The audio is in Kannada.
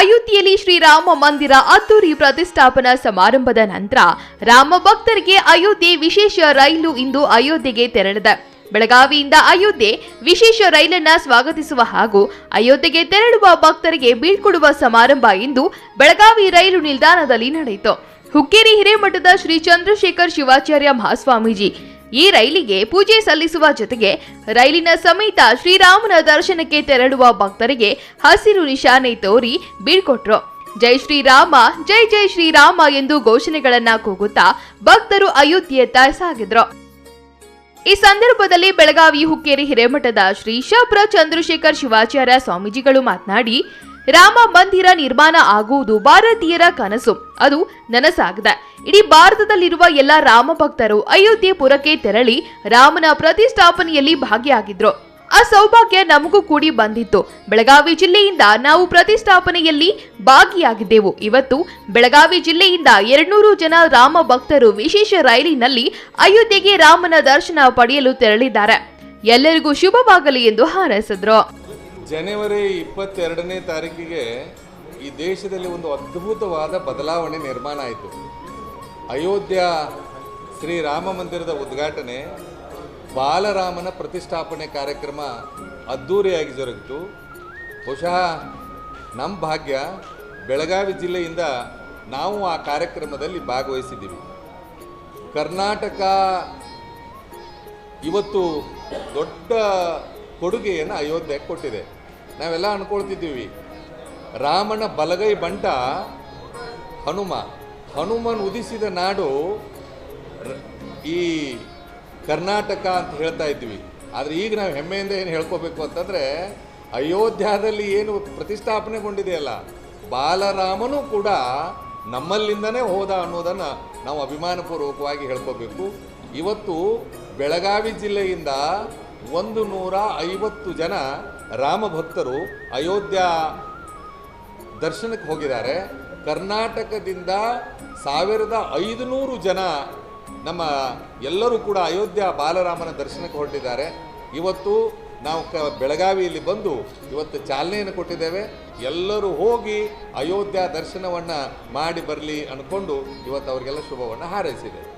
ಅಯೋಧ್ಯೆಯಲ್ಲಿ ಶ್ರೀರಾಮ ಮಂದಿರ ಅದ್ದೂರಿ ಪ್ರತಿಷ್ಠಾಪನಾ ಸಮಾರಂಭದ ನಂತರ ರಾಮ ಭಕ್ತರಿಗೆ ಅಯೋಧ್ಯೆ ವಿಶೇಷ ರೈಲು ಇಂದು ಅಯೋಧ್ಯೆಗೆ ತೆರಳಿದೆ. ಬೆಳಗಾವಿಯಿಂದ ಅಯೋಧ್ಯೆ ವಿಶೇಷ ರೈಲನ್ನ ಸ್ವಾಗತಿಸುವ ಹಾಗೂ ಅಯೋಧ್ಯೆಗೆ ತೆರಳುವ ಭಕ್ತರಿಗೆ ಬೀಳ್ಕೊಡುವ ಸಮಾರಂಭ ಇಂದು ಬೆಳಗಾವಿ ರೈಲು ನಿಲ್ದಾಣದಲ್ಲಿ ನಡೆಯಿತು. ಹುಕ್ಕೇರಿ ಹಿರೇಮಠದ ಶ್ರೀ ಚಂದ್ರಶೇಖರ್ ಶಿವಾಚಾರ್ಯ ಮಹಾಸ್ವಾಮೀಜಿ ಈ ರೈಲಿಗೆ ಪೂಜೆ ಸಲ್ಲಿಸುವ ಜೊತೆಗೆ ರೈಲಿನ ಸಮೇತ ಶ್ರೀರಾಮನ ದರ್ಶನಕ್ಕೆ ತೆರಳುವ ಭಕ್ತರಿಗೆ ಹಸಿರು ನಿಶಾನೆ ತೋರಿ ಬೀಳ್ಕೊಟ್ರು. ಜೈ ಶ್ರೀರಾಮ, ಜೈ ಜೈ ಶ್ರೀರಾಮ ಎಂದು ಘೋಷಣೆಗಳನ್ನ ಕೂಗುತ್ತಾ ಭಕ್ತರು ಅಯೋಧ್ಯೆಯತ್ತ ಸಾಗಿದ್ರು. ಈ ಸಂದರ್ಭದಲ್ಲಿ ಬೆಳಗಾವಿ ಹುಕ್ಕೇರಿ ಹಿರೇಮಠದ ಶ್ರೀ ಶಬ್ರ ಚಂದ್ರಶೇಖರ್ ಶಿವಾಚಾರ್ಯ ಸ್ವಾಮೀಜಿಗಳು ಮಾತನಾಡಿ ರಾಮ ಮಂದಿರ ನಿರ್ಮಾಣ ಆಗುವುದು ಭಾರತೀಯರ ಕನಸು. ಅದು ನನಸಾಗಿದೆ. ಇಡೀ ಭಾರತದಲ್ಲಿರುವ ಎಲ್ಲ ರಾಮ ಭಕ್ತರು ಅಯೋಧ್ಯೆ ಪುರಕ್ಕೆ ತೆರಳಿ ರಾಮನ ಪ್ರತಿಷ್ಠಾಪನೆಯಲ್ಲಿ ಭಾಗಿಯಾಗಿದ್ರು. ಆ ಸೌಭಾಗ್ಯ ನಮಗೂ ಕೂಡಿ ಬಂದಿತ್ತು. ಬೆಳಗಾವಿ ಜಿಲ್ಲೆಯಿಂದ ನಾವು ಪ್ರತಿಷ್ಠಾಪನೆಯಲ್ಲಿ ಭಾಗಿಯಾಗಿದ್ದೆವು. ಇವತ್ತು ಬೆಳಗಾವಿ ಜಿಲ್ಲೆಯಿಂದ ಎರಡ್ನೂರು ಜನ ರಾಮ ಭಕ್ತರು ವಿಶೇಷ ರೈಲಿನಲ್ಲಿ ಅಯೋಧ್ಯೆಗೆ ರಾಮನ ದರ್ಶನ ಪಡೆಯಲು ತೆರಳಿದ್ದಾರೆ. ಎಲ್ಲರಿಗೂ ಶುಭವಾಗಲಿ ಎಂದು ಹಾರೈಸಿದ್ರು. ಜನವರಿ ಇಪ್ಪತ್ತೆರಡನೇ ತಾರೀಕಿಗೆ ಈ ದೇಶದಲ್ಲಿ ಒಂದು ಅದ್ಭುತವಾದ ಬದಲಾವಣೆ ನಿರ್ಮಾಣ ಆಯಿತು. ಅಯೋಧ್ಯ ಶ್ರೀರಾಮ ಮಂದಿರದ ಉದ್ಘಾಟನೆ, ಬಾಲರಾಮನ ಪ್ರತಿಷ್ಠಾಪನೆ ಕಾರ್ಯಕ್ರಮ ಅದ್ಧೂರಿಯಾಗಿ ಜರುಗಿತು. ಬಹುಶಃ ನಮ್ಮ ಭಾಗ್ಯ ಬೆಳಗಾವಿ ಜಿಲ್ಲೆಯಿಂದ ನಾವು ಆ ಕಾರ್ಯಕ್ರಮದಲ್ಲಿ ಭಾಗವಹಿಸಿದ್ದೀವಿ. ಕರ್ನಾಟಕ ಇವತ್ತು ದೊಡ್ಡ ಕೊಡುಗೆಯನ್ನು ಅಯೋಧ್ಯೆಗೆ ಕೊಟ್ಟಿದೆ. ನಾವೆಲ್ಲ ಅನ್ಕೊಳ್ತಿದ್ದೀವಿ. ರಾಮನ ಬಲಗೈ ಬಂಟ ಹನುಮ. ಹನುಮನ್ ಉದಿಸಿದ ನಾಡು ಈ ಕರ್ನಾಟಕ ಅಂತ ಹೇಳ್ತಾ ಇದ್ವಿ. ಆದರೆ ಈಗ ನಾವು ಹೆಮ್ಮೆಯಿಂದ ಏನು ಹೇಳ್ಕೋಬೇಕು ಅಂತಂದರೆ, ಅಯೋಧ್ಯದಲ್ಲಿ ಏನು ಪ್ರತಿಷ್ಠಾಪನೆಗೊಂಡಿದೆಯಲ್ಲ, ಬಾಲರಾಮನು ಕೂಡ ನಮ್ಮಲ್ಲಿಂದನೇ ಹೋದ ಅನ್ನೋದನ್ನು ನಾವು ಅಭಿಮಾನಪೂರ್ವಕವಾಗಿ ಹೇಳ್ಕೋಬೇಕು. ಇವತ್ತು ಬೆಳಗಾವಿ ಜಿಲ್ಲೆಯಿಂದ ಒಂದು ನೂರ ಐವತ್ತು ಜನ ರಾಮ ಭಕ್ತರು ಅಯೋಧ್ಯ ದರ್ಶನಕ್ಕೆ ಹೋಗಿದ್ದಾರೆ. ಕರ್ನಾಟಕದಿಂದ ಸಾವಿರದ ಐದುನೂರು ಜನ ನಮ್ಮ ಎಲ್ಲರೂ ಕೂಡ ಅಯೋಧ್ಯ ಬಾಲರಾಮನ ದರ್ಶನಕ್ಕೆ ಹೊರಟಿದ್ದಾರೆ. ಇವತ್ತು ನಾವು ಕ ಬೆಳಗಾವಿಯಲ್ಲಿ ಬಂದು ಇವತ್ತು ಚಾಲನೆಯನ್ನು ಕೊಟ್ಟಿದ್ದೇವೆ. ಎಲ್ಲರೂ ಹೋಗಿ ಅಯೋಧ್ಯ ದರ್ಶನವನ್ನು ಮಾಡಿ ಬರಲಿ ಅಂದ್ಕೊಂಡು ಇವತ್ತು ಅವರಿಗೆಲ್ಲ ಶುಭವನ್ನು ಹಾರೈಸಿದೆ